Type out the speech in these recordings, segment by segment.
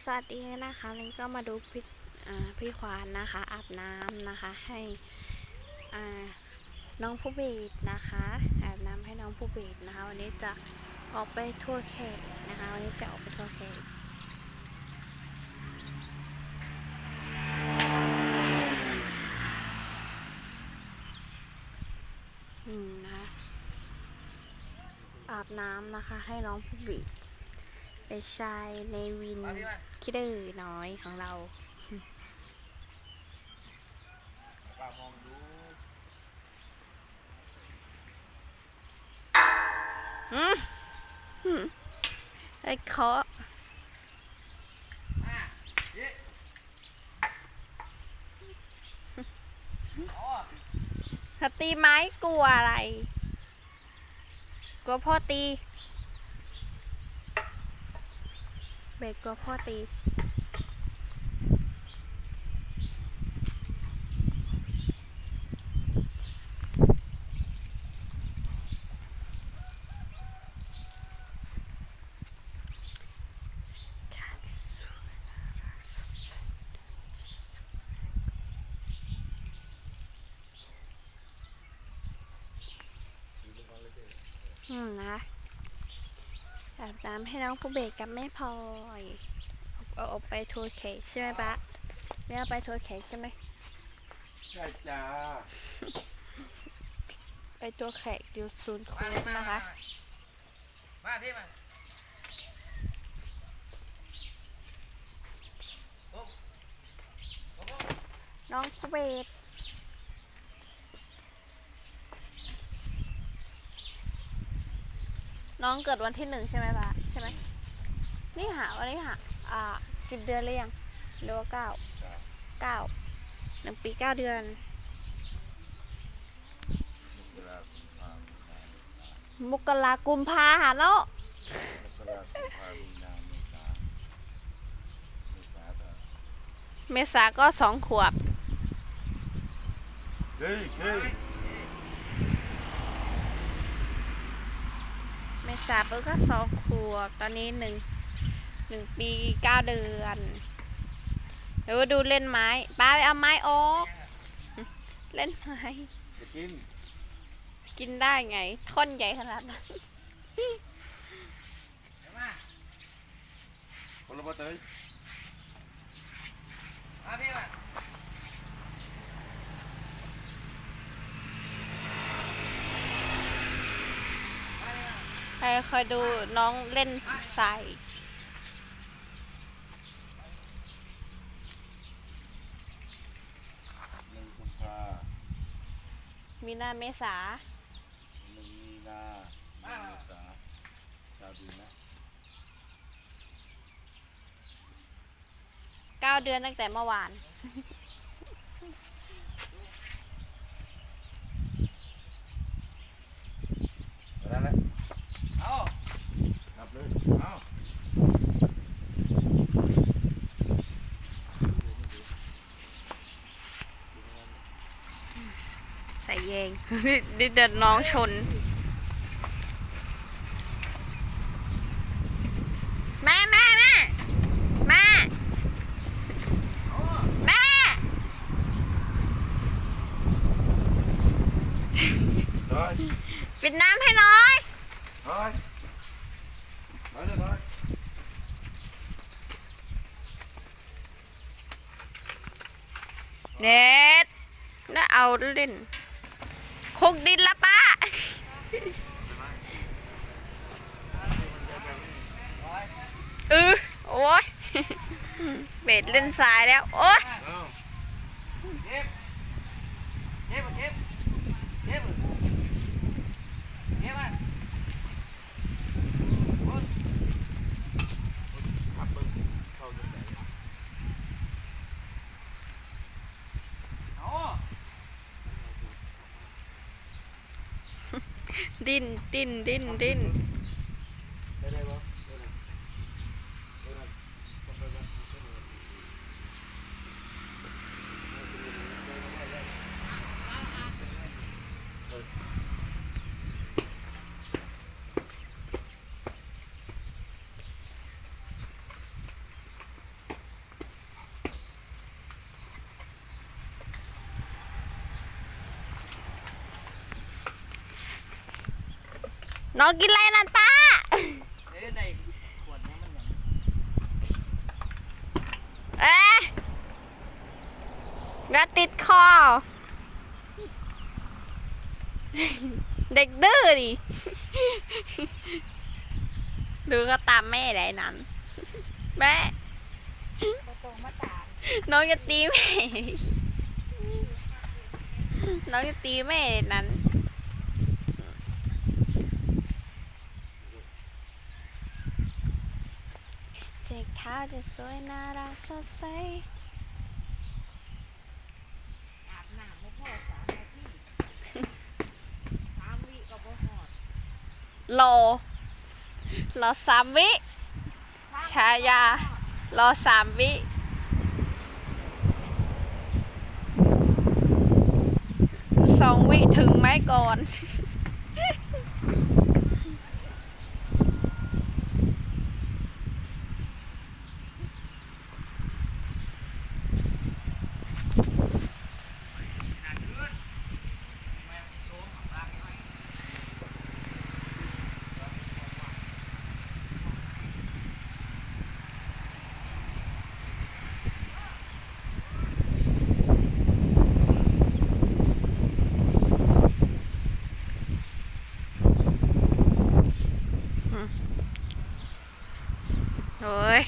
สวัสดีนะคะวันก็มาดูพี่พี่ควานนะคะอาบน้ำนะคะให้น้องผู้เบสนะคะอาบน้ำให้น้องผู้เบสนะคะวันนี้จะออกไปทัวร์แขกนะคะวันนี้จะออกไปทัวร์แขกอืมนะอาบน้ำนะคะให้น้องผู้เบ สไปชายในวินมาพี่มาคิดดื้อน้อยของเราป้ามองดูอืมอืมไอ้เคาะอะเย้อ๋อถ้าตีไม้กลัวอะไร กลัวพ่อตี เบรกกลัวพ่อตีอืมนะคะ อาบน้ำให้น้องผู้เบกกับแม่พลอยเอาออกไปทัวร์เค้กใช่ไหมปะไม่เอาไปทัวร์เค้กใช่ไหมใช่จ้าไปทัวร์เค้กอยู่ศูนย์โค้มาดนะคะ มาพี่มาโอ้โอ้น้องผู้เบก น้องเกิดวันที่หนึ่งใช่ไหมปะใช่ไหมนี่หาวันนี้หาอ่าสิบเดือนหรือยังหรือว่าเก้าจ้าเก้าหนึ่งปีเก้าเดือนเวลาพามมกรากุมภาหาเนาะเวลาพาลุงนามเมษาเมษาจ้ะเมษาก็สองขวบเฮ้ยเฮ้ย เมษาปุ๊บก็สองขวบตอนนี้หนึ่งหนึ่งปีเก้าเดือนเดี๋ยวดูเล่นไม้ป้าไปเอาไม้ออกเล่นไม้กิน กินได้ไงท่อนใหญ่ขนาดนั้นละบะเตยมาพี่มา ใครคอยดูน้องเล่นทรายหนึ่งกุมภามีนาเมษา หนึ่งมีนาหนึ่งเมษาชาวดีนะเก้าเดือนตั้งแต่เมื่อวานนั่นแหละเอานับเลยเอา ใส่เยง ดิเดินน้องชน แม่แม่แม่แม่แม่เฮ้ยปิดน้ำให้หน่อย เฮ้ยไปเลยเฮ้ยเน็ตน่าเอาเล่น คุกดินละป้าเออโอ้ยเบ็ดเล่นสายแล้ว โอ้ย เอา เจ็บเจ็บเจ็บเจ็บเจ็บอะ ขับเบิ้งเข้าจังไหน โอ้ ดิ้นดิ้นดิ้นดิ้น ได้ได้ปะได้ได้ได้ได้ต้องไปวัดที่ไหน ด น้องกินอะไรนั่นป้าเอ้ยในขวดนี้มันยังเอ๊ะอย่าติดคอ เด็กดื้อดิ ดูก็ตามแม่ได้นั้นแม่น้องจะตีแม่ น้องจะตีแม่ได้นั้น เจ๊ขาวจะสวยน่ารักสดใสอาบน้ำบ่พอสามนาทีสามวิก็บ่ฮอดรอรอสามวิ ชายา รอสามวิสองวิถึงไหมก่อน โอ้ย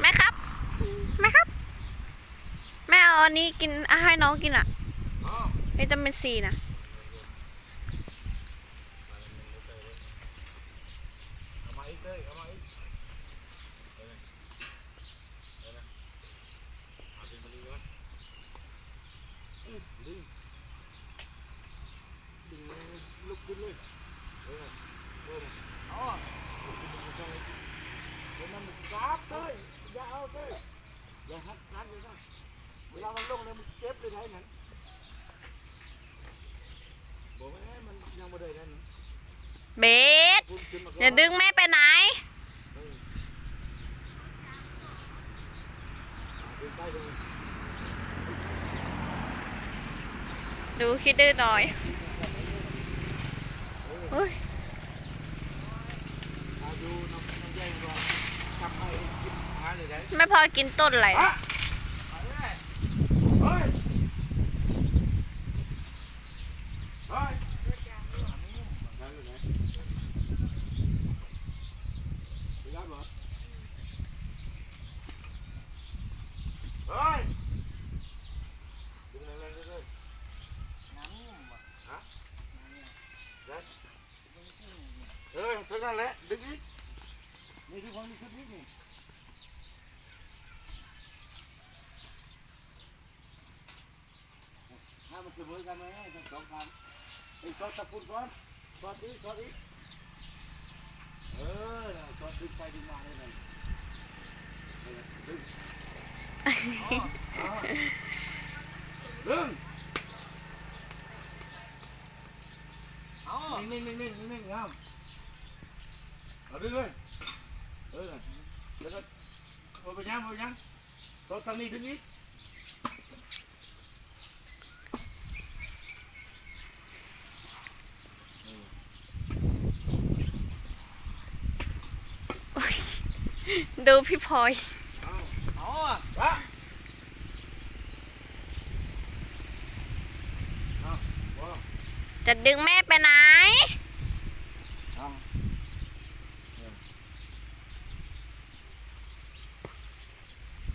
แม่ครับแม่ครับ แม่เอาอันนี้กินอะให้น้องกินอะอ๋อวิตามินซีนะ เอามาอีกเลยเอามาอีกเออเออนะเอาเป็นบริวารอืมดึงดึงเลยลุกขึ้นเลยเออเออ อ๋อ เดี๋ยวมันกราบเลยอย่าเอาเลยอย่าหักหักเลยนะเวลามันลงเลยมันเจ็บเลยไทยนั้นบอกว่าเอ้ยมันยังไม่ได้นั่น เบสอย่าดึงแม่ไปไหนดูคิดดื้อหน่อยโยไม่พอกินต้นอะไร อะ เอาเลย เฮ้ยเฮ้ยนั่นเลยนะไปรับเหรอเฮ้ยดึงแรงๆเลย น้ำนุ่มว่ะ ฮะ น้ำเนี่ย ได้ ดึงขึ้นนี่ เฮ้ยเท่า นั้นแหละดึงอีกนี่ที่ความมีชุดนี้นี่ให้มันเสมอกันไหมทั้งสองคำไอ้ซอสตะปูนก่อนซอสอีกซอสอีกเออซอสดึงไปดึงมาเลยนะเออดึงอ๋ออ่าดึงอ๋อนิ่งนิ่งนิ่งนิ่งนิ่งงามเอา ดึงเลยเออแล้วก็เอาไปยังเอาไปยังซอสทางนี้ดึงนี้ดูพี่พลอยอ๋อวะเอาว้าวจะดึงแม่ไปไหน เอา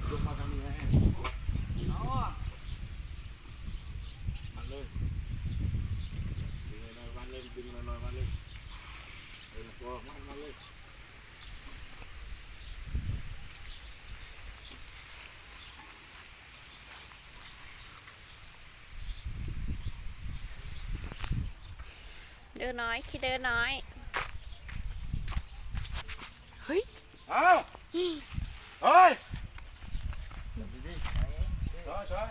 ลุกมาทางนี้ให้ อ๋อ มันเลยดึงหน่อยๆมันเลยดึงหน่อยๆมันเลย เออพอมันมันเลยเดินน้อยคิดเดินน้อย เฮ้ย เอาเฮ้ยถอยถอย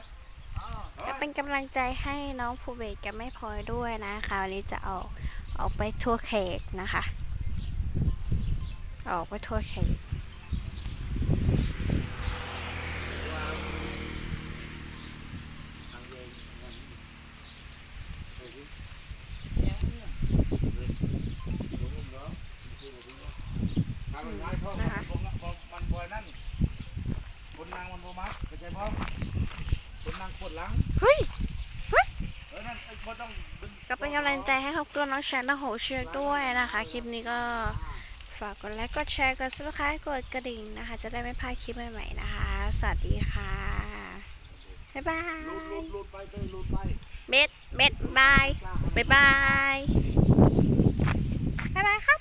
อ๋อก็เป็นกำลังใจให้น้องภูเบศกับแม่พลอยด้วยนะคะ วันนี้จะออกออกไปทัวร์แขกนะคะ ออกไปทั่วแขตนะคะงก็เป็นกำลังใจให้ครอบครัวน้องแชนและโหเชือกด้วยนะคะ คลิปนี้ก็ ฝากกดไลค์ กดแชร์ กดซับสไครต์กดกระดิ่งนะคะ จะได้ไม่พลาดคลิปใหม่ๆนะคะ สวัสดีค่ะ บ๊ายบาลูดลูยดลูดไปเต้ยลูดไปเบ็ดเบ็ดบาย บ๊ายบาย บ๊ายบายครับ